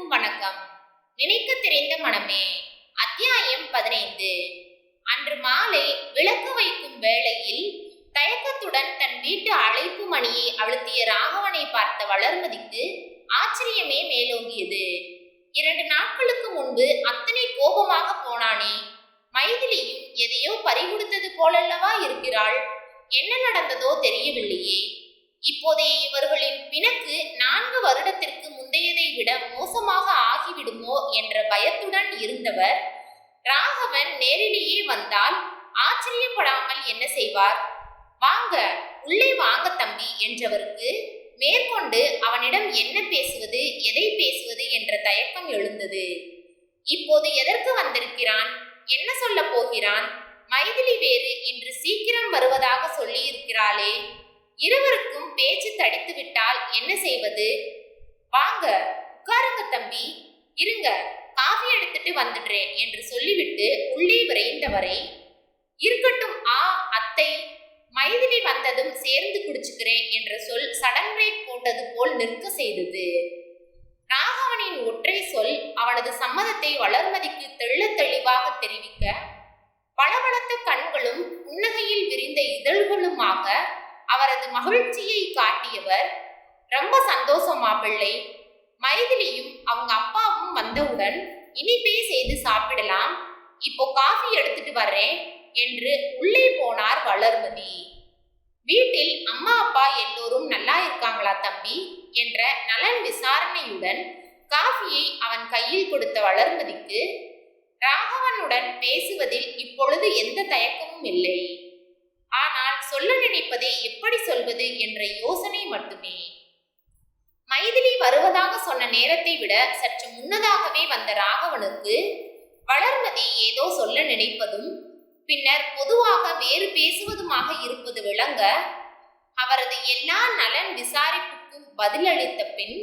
அனைவருக்கும் வணக்கம். நினைக்க தெரிந்த மனமே. அத்தியாயம் பதினைந்து. அன்று மாலை விளக்கு வைக்கும் வேளையில் தயக்கத்துடன் தன் வீட்டு அழைப்பு மணியை அழுத்திய ராகவனை பார்த்த வளர்மதிக்கு ஆச்சரியமே மேலோங்கியது. இரண்டு நாட்களுக்கு முன்பு அத்தனை கோபமாக போனானே. மைதிலியும் எதையோ பறிகொடுத்தது போலல்லவா இருக்கிறாள்? என்ன நடந்ததோ தெரியவில்லையே. இப்போதைய இவர்களின் பிணக்கு நான்கு வருடத்திற்கு முந்தையதை விட மோசமாக ஆகிவிடுமோ என்ற பயத்துடன் இருந்தவர். ராகவன் நேரிலேயே வந்தால் ஆச்சரியப்படாமல் என்ன செய்வார்? வாங்க உள்ளே வாங்க தம்பி என்றவருக்கு மேற்கொண்டு அவனிடம் என்ன பேசுவது எதை பேசுவது என்ற தயக்கம் எழுந்தது. இப்போது எதற்கு வந்திருக்கிறான்? என்ன சொல்ல போகிறான்? மைதிலி வேறு இன்று சீக்கிரம் வருவதாக சொல்லியிருக்கிறாளே. இருவருக்கும் பேச்சு தடித்து விட்டால் என்ன செய்வது? வாங்க உட்காருங்க தம்பி. இருங்க காஃபி எடுத்துட்டு வந்துடுறேன் என்று சொல்லிவிட்டு உள்ளே விரைந்தவரை இருக்கட்டும் ஆ அத்தை. மைதிலி வந்ததும் சேர்ந்து குடிச்சுக்கிறேன் என்ற சொல் சடன் பிரேக் போட்டது போல் நிற்க செய்தது. ராகவனின் ஒற்றை சொல் அவனது சம்மதத்தை வளர்மதிக்கு தெள்ள தெளிவாக தெரிவிக்க பளபளத்த கண்களும் புன்னகையில் விரிந்த இதழ்களுமாக அவரது மகிழ்ச்சியை காட்டியவர் ரொம்ப சந்தோஷமா பிள்ளை. மைதிலியும் அவங்க அப்பாவும் வந்தவுடன் இனிப்பே செய்து சாப்பிடலாம். இப்போ காஃபி எடுத்துட்டு வர்றேன் என்று உள்ளே போனார் வளர்மதி. வீட்டில் அம்மா அப்பா எல்லோரும் நல்லா இருக்காங்களா தம்பி? என்ற நலன் விசாரணையுடன் காஃபியை அவன் கையில் கொடுத்த வளர்மதிக்கு ராகவனுடன் பேசுவதில் இப்பொழுது எந்த தயக்கமும் இல்லை. ஆனால் சொல்ல நினைப்பதை எப்படி சொல்வது என்ற யோசனை மட்டுமே. மைதிலி வருவதாக சொன்ன நேரத்தை விட சற்று முன்னதாகவே வந்த ராகவனுக்கு வளர்மதி ஏதோ சொல்ல நினைப்பதும் பின்னர் பொதுவாக வேறு பேசுவதுமாக இருப்பது விளங்க அவரது எல்லா நலன் விசாரிப்புக்கும் பதிலளித்த பின்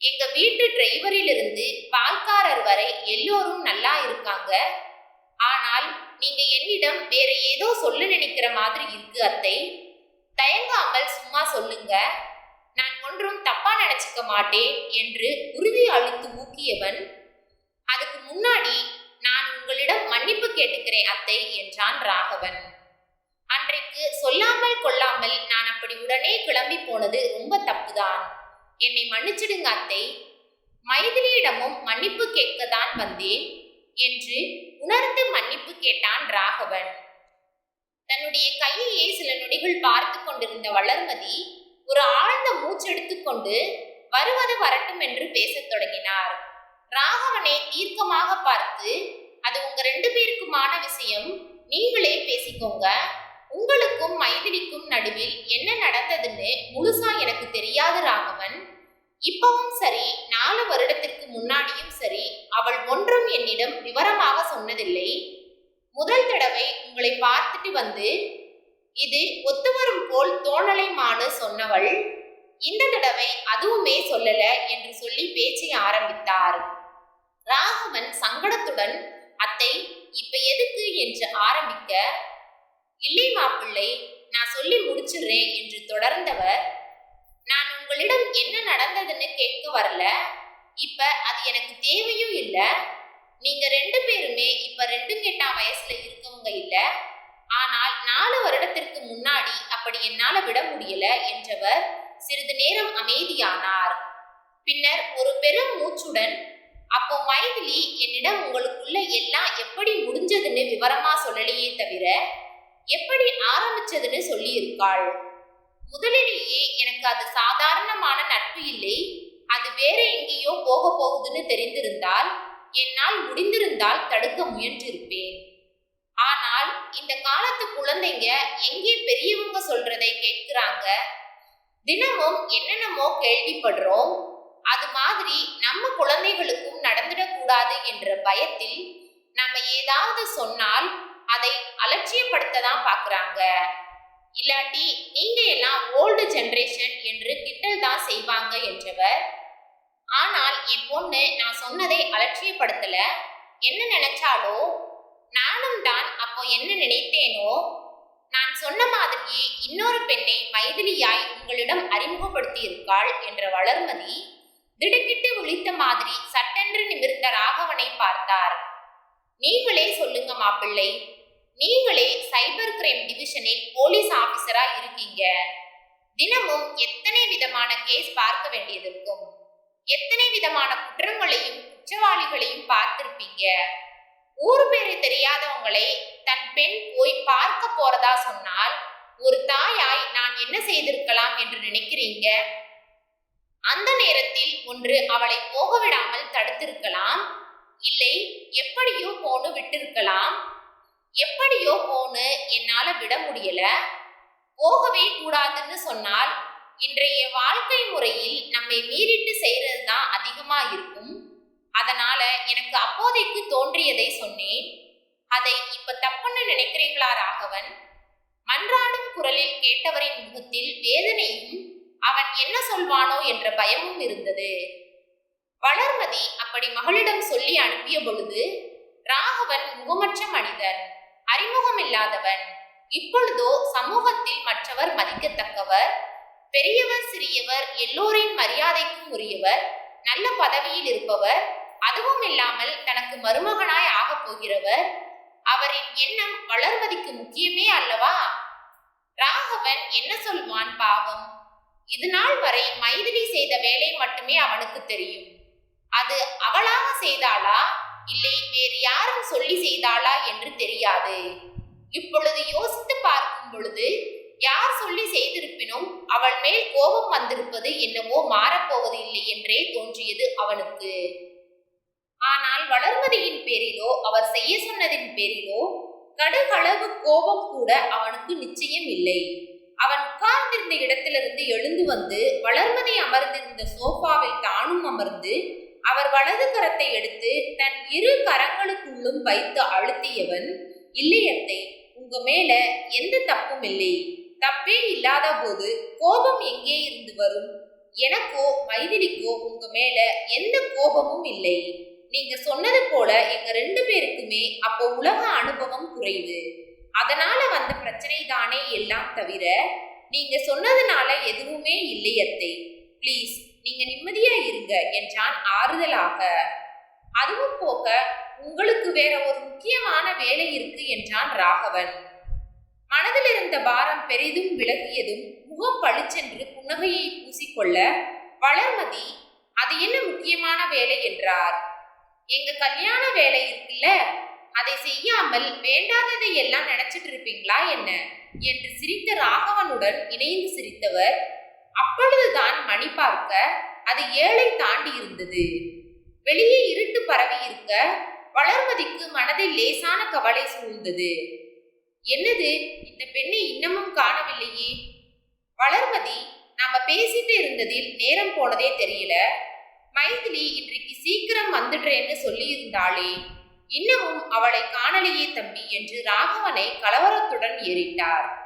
எங்க வீட்டு டிரைவரிலிருந்து பால்காரர் வரை எல்லோரும் நல்லா இருக்காங்க. ஆனால் நீங்க என்னிடம் வேற ஏதோ சொல்ல நினைக்கிற மாதிரி இருக்கு அத்தை. தயங்காமல் சும்மா சொல்லுங்க. நான் ஒன்றும் தப்பா நினைச்சுக்க மாட்டேன் என்று உறுதி அளித்து ஊக்கியவன் அதுக்கு முன்னாடி நான் உங்களிடம் மன்னிப்பு கேட்டுக்கிறேன் அத்தை என்றான் ராகவன். அன்றைக்கு சொல்லாமல் கொள்ளாமல் நான் அப்படி உடனே கிளம்பி போனது ரொம்ப தப்புதான். என்னை மன்னிச்சிடுங்க அத்தை. மைதிலியிடமும் மன்னிப்பு கேட்க தான் வந்தேன் என்று உணர்ந்து மன்னிப்பு கேட்டான் ராகவன். தன்னுடைய கையையே சில நொடிகள் பார்த்து கொண்டிருந்த வளர்மதி ஒரு ஆழ்ந்த மூச்செடுத்துக்கொண்டு வருவது வரட்டும் என்று பேசத் தொடங்கினார். ராகவனை தீர்க்கமாக பார்த்து அது உங்க ரெண்டு பேருக்குமான விஷயம். நீங்களே பேசிக்கோங்க. உங்களுக்கும் மைதிலிக்கும் நடுவில் என்ன நடந்ததுன்னு முழுசா எனக்கு தெரியாது ராகவன். இப்பவும் சரி நாலு வருடத்திற்கு முன்னாடியும் சரி அவள் ஒன்றும் என்னிடம் விவரமாக சொன்னதில்லை. முதல் தடவை உங்களை பார்த்துட்டு வந்து இது ஒத்துவரும் போல் தோணலைமானு சொன்னவள் இந்த தடவை அதுவுமே சொல்லல என்று சொல்லி பேச்சை ஆரம்பித்தார். ராகவன் சங்கடத்துடன் அத்தை இப்ப எதுக்கு? என்று ஆரம்பிக்க இல்லை மாப்பிள்ளை நான் சொல்லி முடிச்சிடுறேன் என்று தொடர்ந்தவர் உங்களிடம் என்ன நடந்ததுன்னு கேட்க வரல. இப்ப அது எனக்கு தேவையும் இல்ல. நீங்க ரெண்டு பேருமே இப்ப ரெண்டு கெட்டா வயசுல இருக்கவங்க இல்ல. ஆனால் நாலு வருடத்திற்கு முன்னாடி அப்படி என்னால விட முடியல என்றவர் சிறிது நேரம் அமைதியானார். பின்னர் ஒரு பெரும் மூச்சுடன் அப்போ மைதிலி என்னிடம் உங்களுக்குள்ள எல்லாம் எப்படி முடிஞ்சதுன்னு விவரமா சொல்லலையே தவிர எப்படி ஆரம்பிச்சதுன்னு சொல்லியிருக்காள்? முதலிலேயே எனக்கு அது சாதாரணமான நட்பு இல்லை. அது வேற எங்கேயோ போக போகுதுன்னு தெரிந்திருந்தால் என்னால் முடிந்திருந்தால் தடுக்க முயன்றிருப்பேன். ஆனால் இந்த காலத்து குழந்தைங்க எங்கே பெரியவங்க சொல்றதை கேட்கிறாங்க? தினமும் என்னென்னமோ கேள்விப்படுறோம். அது மாதிரி நம்ம குழந்தைகளுக்கும் நடந்துடக்கூடாது என்ற பயத்தில் நம்ம ஏதாவது சொன்னால் அதை அலட்சியப்படுத்த தான் பார்க்குறாங்க. இல்லாட்டி நீங்க எல்லாம் ஓல்டு ஜென்ரேஷன் என்று திட்டல் தான் செய்வாங்க என்றவர். ஆனால் என் பொண்ணு நான் சொன்னதை அலட்சியப்படுத்தல. என்ன நினைச்சாலோ நானும் தான் அப்போ என்ன நினைத்தேனோ நான் சொன்ன மாதிரியே இன்னொரு பெண்ணை மைதிலியாய் உங்களிடம் அறிமுகப்படுத்தி இருக்காள் என்ற வளர்மதி திடுக்கிட்டு ஒழித்த மாதிரி சட்டென்று நிமிர்ந்த ராகவனை பார்த்தார். நீங்களே சொல்லுங்க மாப்பிள்ளை நீங்களே சைபர் கிரைம் டிவிஷனில் போலீஸ் ஆபீசரா இருக்கீங்க. தினமும் எத்தனை விதமான கேஸ் பார்க்க வேண்டியது இருக்கும்? எத்தனை விதமான குற்றங்களையும் குற்றவாளிகளையும் பார்த்திருப்பீங்க? ஊர் பேரு தெரியாதவங்களை தன் பெண் போய் பார்க்க போறதா சொன்னால் ஒரு தாயாய் நான் என்ன செய்திருக்கலாம் என்று நினைக்கிறீங்க? அந்த நேரத்தில் ஒன்று அவளை போக விடாமல் தடுத்திருக்கலாம். இல்லை எப்படியோ போன்னு விட்டிருக்கலாம். எப்படியோ போன்னு என்னால விட முடியல. போகவே கூடாதுன்னு சொன்னால் இன்றைய வாழ்க்கை முறையில் நம்மை மீறிட்டு செய்யறது தான் அதிகமா இருக்கும். அதனால எனக்கு அப்போதைக்கு தோன்றியதை சொன்னேன். அதை இப்ப தப்புன்னு நினைக்கிறீங்களா ராகவன் மன்றாடும் குரலில் கேட்டவரின் முகத்தில் வேதனையும் அவன் என்ன சொல்வானோ என்ற பயமும் இருந்தது. வளர்மதி அப்படி மகளிடம் சொல்லி அனுப்பிய பொழுது ராகவன் முகமற்ற மனிதன் அறிமுகம் இல்லாதவன் இப்பொழுதோ சமூகத்தில் மற்றவர் மதிக்கத்தக்கவர். பெரியவர் சிறியவர் எல்லோரின் மரியாதைக்கும் உரியவர். நல்ல பதவியில் இருப்பவர். அதுவும் இல்லாமல் தனக்கு மருமகனாய் ஆகப் போகிறவர். அவரின் எண்ணம் வளர்மதிக்கு முக்கியமே அல்லவா? ராகவன் என்ன சொல்வான் பாவம்? இது நாள் வரை மைதிலி செய்த வேலை மட்டுமே அவனுக்கு தெரியும். அது அவளாக செய்தாளா? இல்லை வேறு யார் சொல்லி செய்தாளா என்று தெரியாது. இப்பொழுது யோசித்து பார்க்கும் பொழுது யார் சொல்லி செய்திருப்பினும் அவள் மேல் கோபம் வந்திருப்பது என்னவோ மாறப்போவது இல்லை என்றே தோன்றியது அவனுக்கு. ஆனால் வளர்மதியின் பேரிலோ அவர் செய்ய சொன்னதின் பேரிலோ கடுகளவு கோபம் கூட அவனுக்கு நிச்சயம் இல்லை. அவன் உட்கார்ந்திருந்த இடத்திலிருந்து எழுந்து வந்து வளர்மதி அமர்ந்திருந்த சோஃபாவில் தானும் அமர்ந்து அவர் வலது கரத்தை எடுத்து தன் இரு கரங்களுக்குள்ளும் வைத்து அழுத்தியவன் இல்லையத்தை உங்க மேல எந்த தப்பும் இல்லை. தப்பே இல்லாத போது கோபம் எங்கே இருந்து வரும்? எனக்கோ மைதிலிக்கோ உங்க மேல எந்த கோபமும் இல்லை. நீங்க சொன்னது போல எங்க ரெண்டு பேருக்குமே அப்போ உலக அனுபவம் குறைவு. அதனால வந்த பிரச்சனை தானே எல்லாம் தவிர நீங்க சொன்னதுனால எதுவுமே இல்லையத்தை ப்ளீஸ் நீங்க நிம்மதியா இருங்க என்றான் ஆறுதலாக. அதுவும் போக உங்களுக்கு வேற ஒரு முக்கியமான வேலை இருக்கு என்றான் ராகவன். மனதில் இருந்த பாரம் பெரிதும் விலகியதும் முகம் பளிச்சென்று புன்னகையை பூசிக்கொள்ள வளர்மதி அது என்ன முக்கியமான வேலை என்றார். எங்க கல்யாண வேலை இருக்குல்ல அதை செய்யாமல் வேண்டாததை எல்லாம் நினைச்சிட்டு இருப்பீங்களா என்ன? என்று சிரித்த ராகவனுடன் இணைந்து சிரித்தவர் அப்பொழுதுதான் மணி பார்க்க அது ஏழை தாண்டி இருந்தது. வெளியே இருட்டு பரவி இருக்க வளர்மதிக்கு மனதில் லேசான கவலை சூழ்ந்தது. என்னது? இந்த பெண்ணை இன்னமும் காணவில்லையே. வளர்மதி நாம பேசிட்டு இருந்ததில் நேரம் போனதே தெரியல. மைதிலி இன்றைக்கு சீக்கிரம் வந்துடுறேன்னு சொல்லியிருந்தாளே. இன்னமும் அவளை காணலையே தம்பி என்று ராகவனை கலவரத்துடன் ஏறிட்டார்.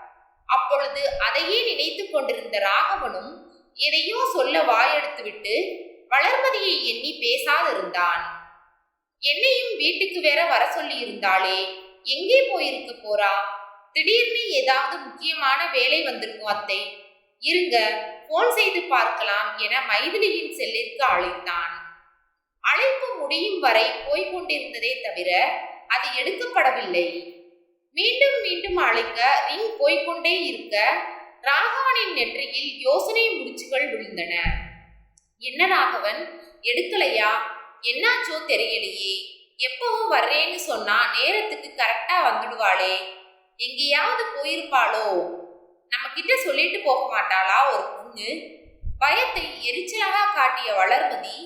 அப்பொழுது அதையே நினைத்து கொண்டிருந்த ராகவனும் எதையோ சொல்ல வாயெடுத்துவிட்டு வளர்மதியை எண்ணி பேசாதிருந்தான். என்னையும் வீட்டுக்கு வேற வர சொல்லி இருந்தாளே எங்கே போயிருக்க போறா? திடீர்னு ஏதாவது முக்கியமான வேலை வந்திருக்கும் அத்தை. இருங்க போன் செய்து பார்க்கலாம் என மைதிலியின் செல்லிற்கு அழைத்தான். அழைப்பு முடியும் வரை போய்கொண்டிருந்ததே தவிர அது எடுக்கப்படவில்லை. மீண்டும் மீண்டும் அழைக்க ரிங் போய்க்கொண்டே இருக்க ராகவனின் நெற்றியில் யோசனை முடிச்சுகள் விழுந்தன. என்ன ராகவன்? எடுக்கலையா? என்னாச்சோ தெரியலையே. எப்பவும் வர்றேன்னு சொன்னா நேரத்துக்கு கரெக்டா வந்துடுவாளே. எங்கேயாவது போயிருப்பாளோ? நம்ம கிட்ட சொல்லிட்டு போக மாட்டாளா ஒரு பொண்ணு? பயத்தை எரிச்சலாக காட்டிய வளர்மதி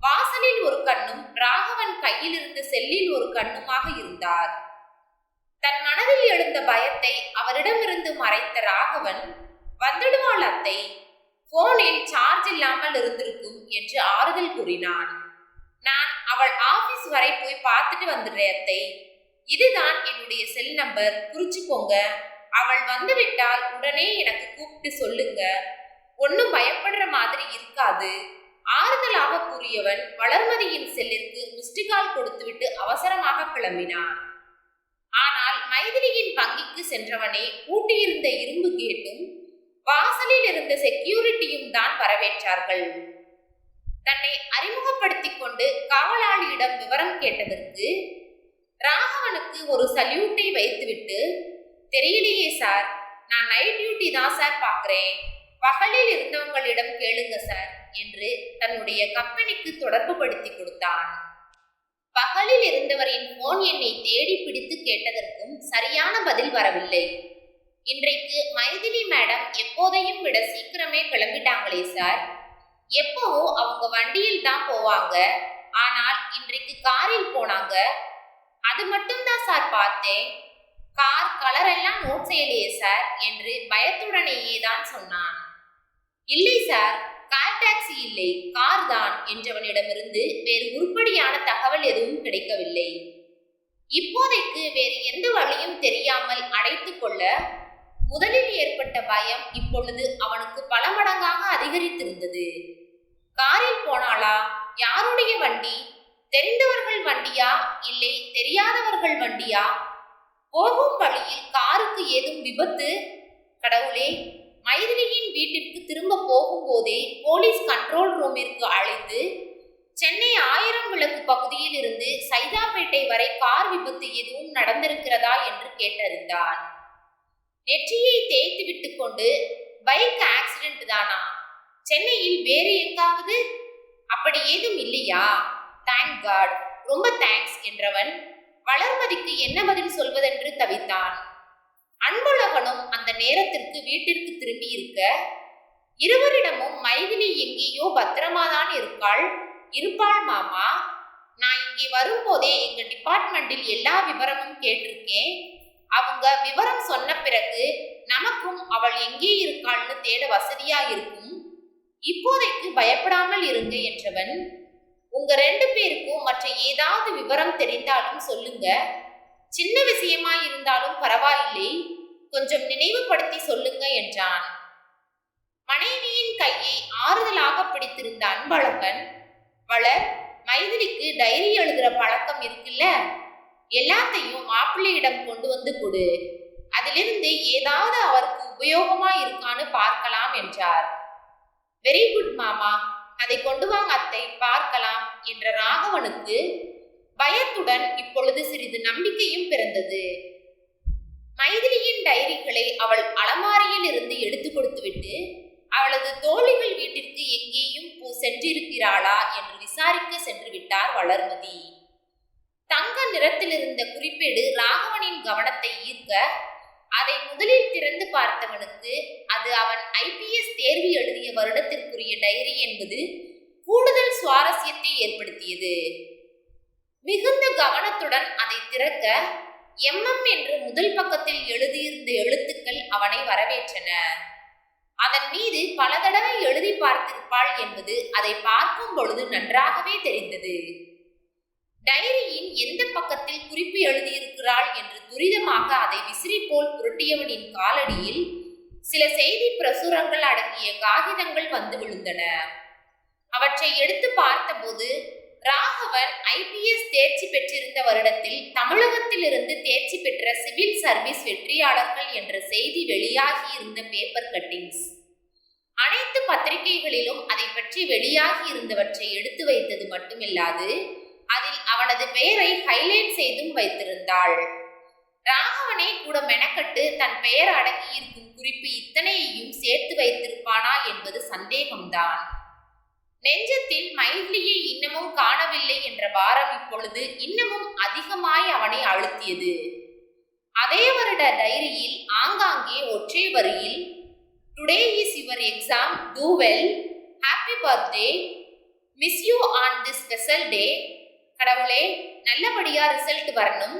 வாசலில் ஒரு கண்ணும் ராகவன் கையில் இருந்த செல்லில் ஒரு கண்ணுமாக இருந்தார். தன் மனதில் எழுந்த பயத்தை அவரிடமிருந்து மறைத்த ராகவன் வந்துடுவாள் அத்தை போனில் சார்ஜ் இல்லாமல் இருந்திருக்கும் என்று ஆறுதல் கூறினான். நான் அவள் ஆபீஸ் வரை போய் பார்த்துட்டு வந்துடுறேன் அத்தை. இதுதான் என்னுடைய செல் நம்பர் குறிச்சுக்கோங்க அவள் வந்துவிட்டால் உடனே எனக்கு கூப்பிட்டு சொல்லுங்க. ஒன்றும் பயப்படுற மாதிரி இருக்காது. ஆறுதலாக கூறியவன் வளர்மதியின் செல்லிற்கு மிஸ்டிகால் கொடுத்துவிட்டு அவசரமாக கிளம்பினான். மைதிலியின் வங்கிக்கு சென்றவனே பூட்டியிருந்த இரும்பு கேட்டும் வாசலில் இருந்த செக்யூரிட்டியும் தான் வரவேற்றார்கள். தன்னை அறிமுகப்படுத்திக் கொண்டு காவலாளியிடம் விவரம் கேட்டதற்கு ராகவனுக்கு ஒரு சல்யூட்டை வைத்துவிட்டு தெரியலையே சார் நான் நைட் டியூட்டி தான் சார் பார்க்குறேன். பகலில் இருந்தவங்களிடம் கேளுங்க சார் என்று தன்னுடைய கம்பெனிக்கு தொடர்பு படுத்தி கொடுத்தான். பகலில் இருந்தவரின் போன் எண்ணை தேடி பிடித்து கேட்டதற்கும் சரியான பதில் வரவில்லை. இன்றைக்கு மைதிலி மேடம் எப்போதையும் விட சீக்கிரமே கிளம்பிட்டாங்களே சார் எப்பவும் அவங்க வண்டியில் தான் போவாங்க. ஆனால் இன்றைக்கு காரில் போனாங்க. அது மட்டும்தான் சார் பார்த்தேன். கார் கலர் எல்லாம் நோட் செய்யலையே சார் என்று பயத்துடனேயே தான் சொன்னான். இல்லை சார் கார் டாக்ஸி இல்லை கார் தான் என்றவனிடமிருந்து வேறு உருப்படியான தகவல் எதுவும் கிடைக்கவில்லை. இப்போதைக்கு வேறு எந்த வழியும் தெரியாமல் அடைத்து கொள்ள முதலில் ஏற்பட்ட பயம் இப்பொழுது அவனுக்கு பல மடங்காக அதிகரித்திருந்தது. காரில் போனாளா? யாருடைய வண்டி? தெரிந்தவர்கள் வண்டியா? இல்லை தெரியாதவர்கள் வண்டியா? போகும் வழியில் காருக்கு ஏதும் விபத்து? கடவுளே மைதிலியின் வீட்டிற்கு திரும்ப போகும்போதே போலீஸ் கண்ட்ரோல் ரூமிற்கு அழைத்து சென்னை ஆயிரம் விளக்கு பகுதியில் இருந்து சைதாப்பேட்டை வரை கார் விபத்து எதுவும் நடந்திருக்கிறதா? என்று கேட்டறிந்தான் நெற்றியை தேய்த்து விட்டு கொண்டு பைக் ஆக்சிடென்ட் தானா? சென்னையில் வேறு எங்காவது? அப்படி ஏதும் இல்லையா? தேங்க் காட் ரொம்ப தேங்க்ஸ் என்றவன் வளர்மதிக்கு என்ன பதில் சொல்வதென்று தவித்தான். அன்புலகனும் அந்த நேரத்திற்கு வீட்டிற்கு திரும்பி இருக்க இருவரிடமும் மைதிலி எங்கேயோ பத்திரமாதான் இருக்காள். இருப்பாள் மாமா. நான் இங்கே வரும்போதே எங்க டிபார்ட்மெண்டில் எல்லா விவரமும் கேட்டிருக்கேன். அவங்க விவரம் சொன்ன பிறகு நமக்கும் அவள் எங்கே இருக்காள்னு தேட வசதியா இருக்கும். இப்போதைக்கு பயப்படாமல் இருங்க என்றவன். உங்க ரெண்டு பேருக்கும் மற்ற ஏதாவது விவரம் தெரிந்தாலும் சொல்லுங்க. சின்ன விஷயமா இருந்தாலும் பரவாயில்லை. கொஞ்சம் நினைவுபடுத்தி சொல்லுங்க என்றான். மனைவியின் கையை ஆறுதலாக பிடித்திருந்த அன்பழகன் வளர் மைதிலிக்கு டைரி எழுதுற பழக்கம் இருக்குல்ல? எல்லாத்தையும் மாப்பிள்ளையிடம் கொண்டு வந்து கொடு. அதிலிருந்து ஏதாவது அவருக்கு உபயோகமா இருக்கான்னு பார்க்கலாம் என்றார். வெரி குட் மாமா. அதை கொண்டு வாங்க அத்தை. பார்க்கலாம் என்ற ராகவனுக்கு பயத்துடன் இப்பொழுது சிறிது நம்பிக்கையும் பிறந்தது. மைதிலியின் டைரிகளை அவள் அலமாரியில் இருந்து எடுத்து கொடுத்துவிட்டு அவளது தோழிகள் வீட்டிற்கு எங்கேயும் சென்றிருக்கிறாளா? என்று விசாரிக்க சென்று விட்டார் வளர்மதி. தங்க நிறத்தில் இருந்த குறிப்பேடு ராகவனின் கவனத்தை ஈர்க்க அதை முதலில் திறந்து பார்த்தவனுக்கு அது அவன் ஐபிஎஸ் தேர்வு எழுதிய வருடத்திற்குரிய டைரி என்பது கூடுதல் சுவாரஸ்யத்தை ஏற்படுத்தியது. மிகுந்த கவனத்துடன் அதை திறக்க எம்எம் என்று முதல் பக்கத்தில் எழுதியிருந்த எழுத்துக்கள் அவனை வரவேற்றன. அதன் மீது பல தடவை எழுதி பார்த்திருப்பாள் என்பது அதை பார்க்கும் பொழுது நன்றாகவே தெரிந்தது. டைரியின் எந்த பக்கத்தில் குறிப்பு எழுதியிருக்கிறாள் என்று துரிதமாக அதை விசிறி போல் புரட்டியவனின் காலடியில் சில செய்தி பிரசுரங்கள் அடங்கிய காகிதங்கள் வந்து விழுந்தன. அவற்றை எடுத்து பார்த்தபோது ராகவன் ஐபிஎஸ் தேர்ச்சி பெற்றிருந்த வருடத்தில் தமிழகத்திலிருந்து தேர்ச்சி பெற்ற சிவில் சர்வீஸ் வெற்றியாளர்கள் என்ற செய்தி வெளியாகி இருந்த பேப்பர் கட்டிங்ஸ் அனைத்து பத்திரிகைகளிலும் அதை பற்றி வெளியாகி இருந்தவற்றை எடுத்து வைத்தது மட்டுமில்லாது அதில் அவனது பெயரை ஹைலைட் செய்தும் வைத்திருந்தாள். ராகவனே கூட மெனக்கட்டு தன் பெயர் அடங்கியிருக்கும் குறிப்பு இத்தனையையும் சேர்த்து வைத்திருப்பானா என்பது சந்தேகம்தான். நெஞ்சத்தில் மைதிலியை இன்னமும் காணவில்லை என்ற பாரம் இப்பொழுது இன்னமும் அதிகமாய் அவனை அழுத்தியது. அதே வருட டைரியில் ஆங்காங்கே ஒற்றை வரியில் today is your exam do well happy birthday miss you on this special day கடவுளே நல்லபடியா ரிசல்ட் வரணும்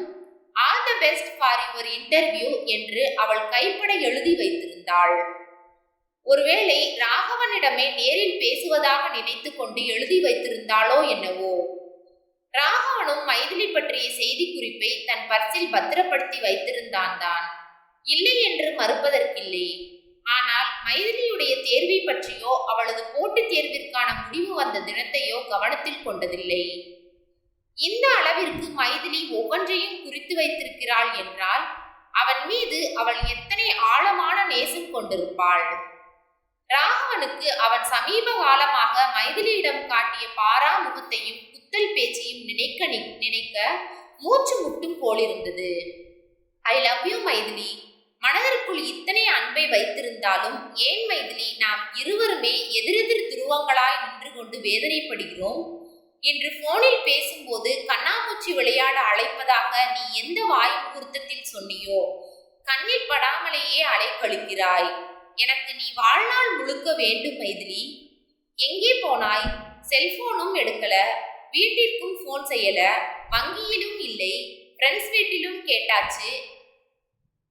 all the best for your interview என்று அவள் கைப்பட எழுதி வைத்திருந்தாள். ஒருவேளை ராகவனிடமே நேரில் பேசுவதாக நினைத்து கொண்டு எழுதி வைத்திருந்தாளோ என்னவோ? ராகவனும் மைதிலி பற்றிய செய்தி குறிப்பை தன் பர்சில் பத்திரப்படுத்தி வைத்திருந்தான் தான். இல்லை என்று மறுப்பதற்கில்லை. ஆனால் மைதிலியுடைய தேர்வை பற்றியோ அவளது போட்டித் தேர்விற்கான முடிவு வந்த தினத்தையோ கவனத்தில் கொண்டதில்லை. இந்த அளவிற்கு மைதிலி ஒவ்வொன்றையும் குறித்து வைத்திருக்கிறாள் என்றால் அவன் மீது அவள் எத்தனை ஆழமான நேசம் கொண்டிருப்பாள்? ராகவனுக்கு அவன் சமீப காலமாக மைதிலியிடம் காட்டிய பாராமுகத்தையும் குத்தல் பேச்சையும் நினைக்க நி- நினைக்க மூச்சு முட்டும் போலிருந்தது ஐ லவ் யூ மைதிலி. மனதிற்குள் இத்தனை அன்பை வைத்திருந்தாலும் ஏன் மைதிலி நாம் இருவருமே எதிரெதிர் துருவங்களாய் நின்று கொண்டு வேதனைப்படுகிறோம் என்று போனில் பேசும்போது கண்ணாமூச்சி விளையாட அழைப்பதாக நீ எந்த வாய் குருத்தத்தில் சொன்னியோ? கண்ணில் படாமலேயே அலைக்கழிக்கிறாய். எனக்கு நீ வாழ்நாள் முழுக்க வேண்டும் மைதிலி. எங்கே போனாய்? செல்போனும் எடுக்கல. வீட்டிற்கும் ஃபோன் செய்யல. வங்கியிலும் இல்லை. ஃப்ரெண்ட்ஸ் வீட்டிலும் கேட்டாச்சு.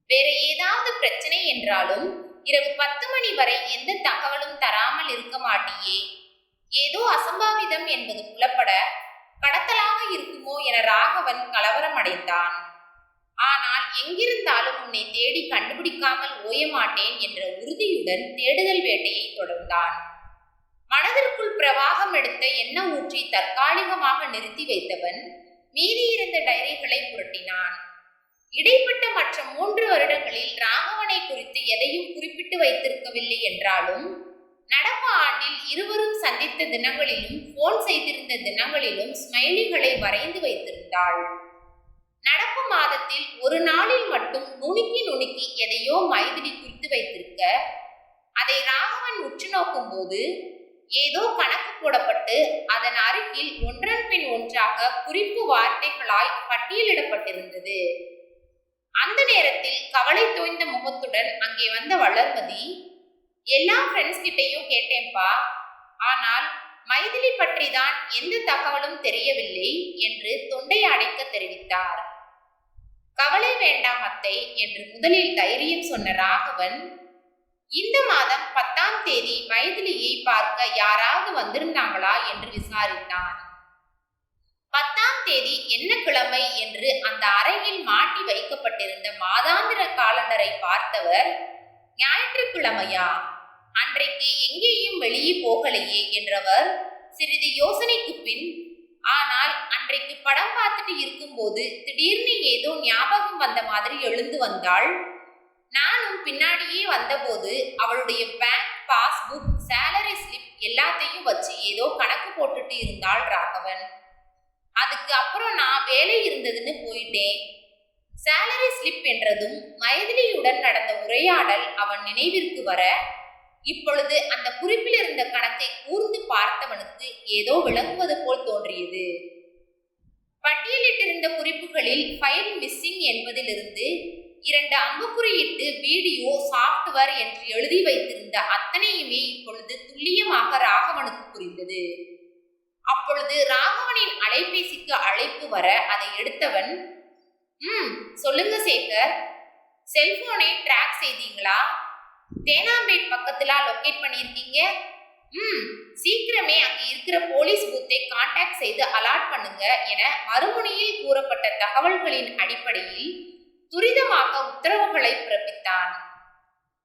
வேற ஏதாவது பிரச்சனை என்றாலும் இரவு பத்து மணி வரை எந்த தகவலும் தராமல் இருக்க மாட்டியே. ஏதோ அசம்பாவிதம் என்பது புலப்பட கடத்தலாக இருக்குமோ என ராகவன் கலவரம் அடைந்தான் ஆனால் எங்கிருந்தாலும் உன்னை தேடி கண்டுபிடிக்காமல் ஓய மாட்டேன் என்ற உறுதியுடன் தேடுதல் வேட்டையை தொடர்ந்தான். மனதிற்குள் பிரவாகம் எடுத்த எண்ண ஊற்றி தற்காலிகமாக நிறுத்தி வைத்தவன் மீறியிருந்த டைரிகளை புரட்டினான். இடைப்பட்ட மற்ற மூன்று வருடங்களில் ராகவனை குறித்து எதையும் குறிப்பிட்டு வைத்திருக்கவில்லை என்றாலும் நடப்பு ஆண்டில் இருவரும் சந்தித்த தினங்களிலும் போன் செய்திருந்த தினங்களிலும் ஸ்மைலிகளை வரைந்து வைத்திருந்தாள். நடப்பு மாதத்தில் ஒரு நாளில் மட்டும் நுணுக்கி நுணுக்கி எதையோ மைதிலி குறித்து வைத்திருக்க அதை ராகவன் உற்று நோக்கும் போது ஏதோ கணக்கு போடப்பட்டு அதன் அருகில் ஒன்றன் பின் ஒன்றாக குறிப்பு வார்த்தைகளாய் பட்டியலிடப்பட்டிருந்தது. அந்த நேரத்தில் கவலை தோய்ந்த முகத்துடன் அங்கே வந்த வளர்மதி எல்லா ஃப்ரெண்ட்ஸ் கிட்டையும் கேட்டேன்பா ஆனால் மைதிலி பற்றி தான் எந்த தகவலும் தெரியவில்லை என்று தொண்டை அடைக்க தெரிவித்தார். கவலை வேண்டாம் அத்தை என்று முதலில் தைரியம் சொன்ன ராகவன் இந்த மாதம் பத்தாம் தேதி மைதிலியை பார்க்க யாராவது வந்திருந்தாங்களா என்று விசாரித்தான். பத்தாம் தேதி என்ன கிழமை என்று அந்த அறையில் மாட்டி வைக்கப்பட்டிருந்த மாதாந்திர காலண்டரை பார்த்தவர் ஞாயிற்றுக்கிழமையா? அன்றைக்கு எங்கேயும் வெளியே போகலையே என்றவர் சிறிது யோசனைக்கு பின் ஆனால் அன்றைக்கு படம் பார்த்துட்டு இருக்கும்போது திடீர்னு ஏதோ ஞாபகம் வந்த மாதிரி எழுந்து வந்தாள். நானும் பின்னாடியே வந்தபோது அவளுடைய பேங்க் பாஸ்புக் சேலரி ஸ்லிப் எல்லாத்தையும் வச்சு ஏதோ கணக்கு போட்டுட்டு இருந்தாள் ராகவன். அதுக்கு அப்புறம் நான் வேலை இருந்ததுன்னு போயிட்டேன். சேலரி ஸ்லிப் என்றதும் மைதிலியுடன் நடந்த உரையாடல் அவன் நினைவிற்கு வர இப்பொழுது அந்த குறிப்பில் இருந்த கணத்தை கூர்ந்து பார்த்தவனுக்கு ஏதோ விளங்குவது போல் தோன்றியது. பட்டியலிட்டிருந்த குறிப்புகளில் ஃபைல் மிஸ்ஸிங் என்பதிலிருந்து இரண்டு அம்புக்குறியிட்டு வீடியோ சாஃப்ட்வேர் என்று எழுதி வைத்திருந்த அத்தனையுமே இப்பொழுது துல்லியமாக ராகவனுக்கு புரிந்தது. அப்பொழுது ராகவனின் அலைபேசிக்கு அழைப்பு வர அதை எடுத்தவன் ம் சொல்லுங்க சேகர். செல்போனை ட்ராக் செய்தீங்களா? தேனாம்பேட் பக்கத்துல லொக்கேட் பண்ணியிருக்கீங்க. ம் சீக்கிரமே அங்கே இருக்கிற போலீஸ் பூத்தை காண்டாக்ட் செய்து அலாட் பண்ணுங்க என மறுமுனையில் கூறப்பட்ட தகவல்களின் அடிப்படையில் துரிதமாக உத்தரவுகளை பிறப்பித்தான்.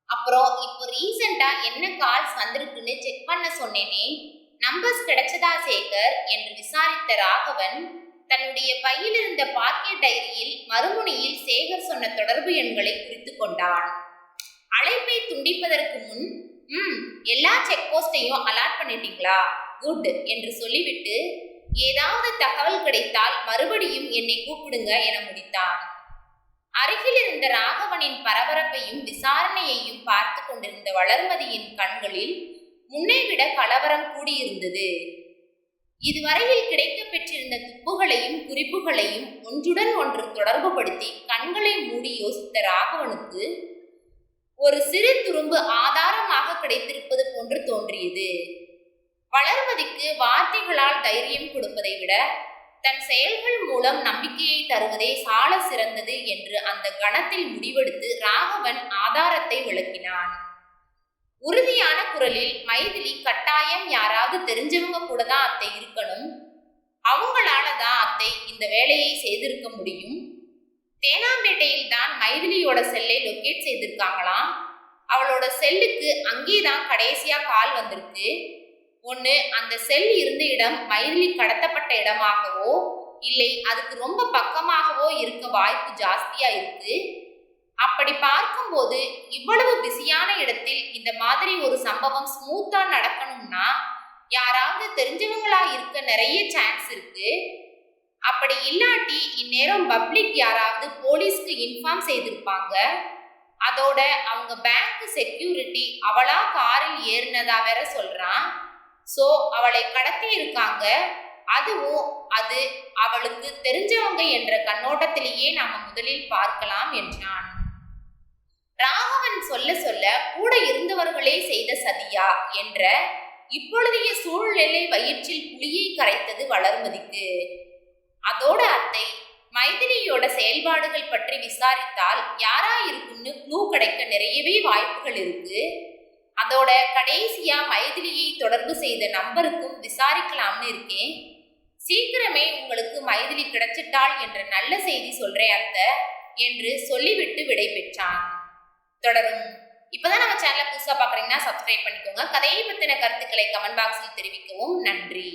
அப்புறம் இப்போ ரீசெண்டா என்ன கால்ஸ் வந்திருக்குன்னு செக் பண்ண சொன்னேனே. நம்பர்ஸ் கிடைச்சதா சேகர்? என்று விசாரித்த ராகவன் தன்னுடைய பையில் இருந்த பாக்கெட் டைரியில் மறுமுனையில் சேகர் சொன்ன தொடர்பு எண்களை குறித்து கொண்டான். அழைப்பை துண்டிப்பதற்கு முன் ம் எல்லா செக் போஸ்டையும் அலாட் பண்ணிட்டீங்களா? குட் என்று சொல்லிவிட்டு ஏதாவது தகவல் கிடைத்தால் மறுபடியும் என்னை கூப்பிடுங்க என முடித்தான். அருகில் இருந்த ராகவனின் பரபரப்பையும் விசாரணையையும் பார்த்து கொண்டிருந்த வளர்மதியின் கண்களில் முன்னே விட கலவரம் கூடியிருந்தது. இதுவரையில் கிடைக்க பெற்றிருந்த துப்புகளையும் குறிப்புகளையும் ஒன்றுடன் ஒன்று தொடர்புபடுத்தி கண்களை மூடி யோசித்த ராகவனுக்கு ஒரு சிறு துரும்பு ஆதாரமாக கிடைத்திருப்பது போன்று தோன்றியது. வளர்மதிக்கு வார்த்தைகளால் தைரியம் கொடுப்பதை விட தன் செயல்கள் மூலம் நம்பிக்கையை தருவதே சால சிறந்தது என்று அந்த கணத்தில் முடிவெடுத்து ராகவன் ஆதாரத்தை விளக்கினான். உறுதியான குரலில் மைதிலி கட்டாயம் யாராவது தெரிஞ்சவங்க கூட தான் அத்தை இருக்கணும். அவங்களால தான் அத்தை இந்த வேலையை செய்திருக்க முடியும். தேனாம்பேட்டையில் தான் மைதிலியோட செல்லை லொக்கேட் செய்திருக்காங்களாம். அவளோட செல்லுக்கு அங்கே தான் கடைசியா கால் வந்திருக்கு. ஒன்று அந்த செல் இருந்த இடம் மைதிலி கடத்தப்பட்ட இடமாகவோ இல்லை அதுக்கு ரொம்ப பக்கமாகவோ இருக்க வாய்ப்பு ஜாஸ்தியா இருக்கு. அப்படி பார்க்கும்போது இவ்வளவு பிஸியான இடத்தில் இந்த மாதிரி ஒரு சம்பவம் ஸ்மூத்தா நடக்கணும்னா யாராவது தெரிஞ்சவங்களா இருக்க நிறைய சான்ஸ் இருக்கு. அப்படி இல்லாட்டி இந்நேரம் பப்ளிக் யாராவது போலீஸ்க்கு இன்ஃபார்ம் செய்திருப்பாங்க. அதோட அவங்க பேங்க் செக்யூரிட்டி அவளா காரில் ஏறினதா வேற சொல்றான். சோ அவளை கடத்தி இருக்காங்க. அதுவும் அது அவளுக்கு தெரிஞ்சவங்க என்ற கண்ணோட்டத்திலேயே நாம முதலில் பார்க்கலாம் என்றான். ராகவன் சொல்ல சொல்ல கூட இருந்தவர்களே செய்த சதியா என்ற இப்பொழுதைய சூழ்நிலை வயிற்றில் புளியை கரைத்தது வளர்மதிக்கு. அதோட அத்தை மைதிலியோட செயல்பாடுகள் பற்றி விசாரித்தால் யாரா இருக்குன்னு க்ளூ கிடைக்க நிறையவே வாய்ப்புகள் இருக்கு. அதோட கடைசியா மைதிலியை தொடர்பு செய்த நம்பருக்கும் விசாரிக்கலாம்னு இருக்கேன். சீக்கிரமே உங்களுக்கு மைதிலி கிடைச்சிட்டாள் என்ற நல்ல செய்தி சொல்றேன் அத்தை என்று சொல்லிவிட்டு விடை பெற்றான் தொடரும். இப்பதான் நம்ம சேனலை புதுசா பாக்குறீங்கன்னா சப்ஸ்கிரைப் பண்ணிக்கோங்க. கதையை பத்தின கருத்துக்களை கமெண்ட் பாக்ஸில் தெரிவிக்கவும். நன்றி.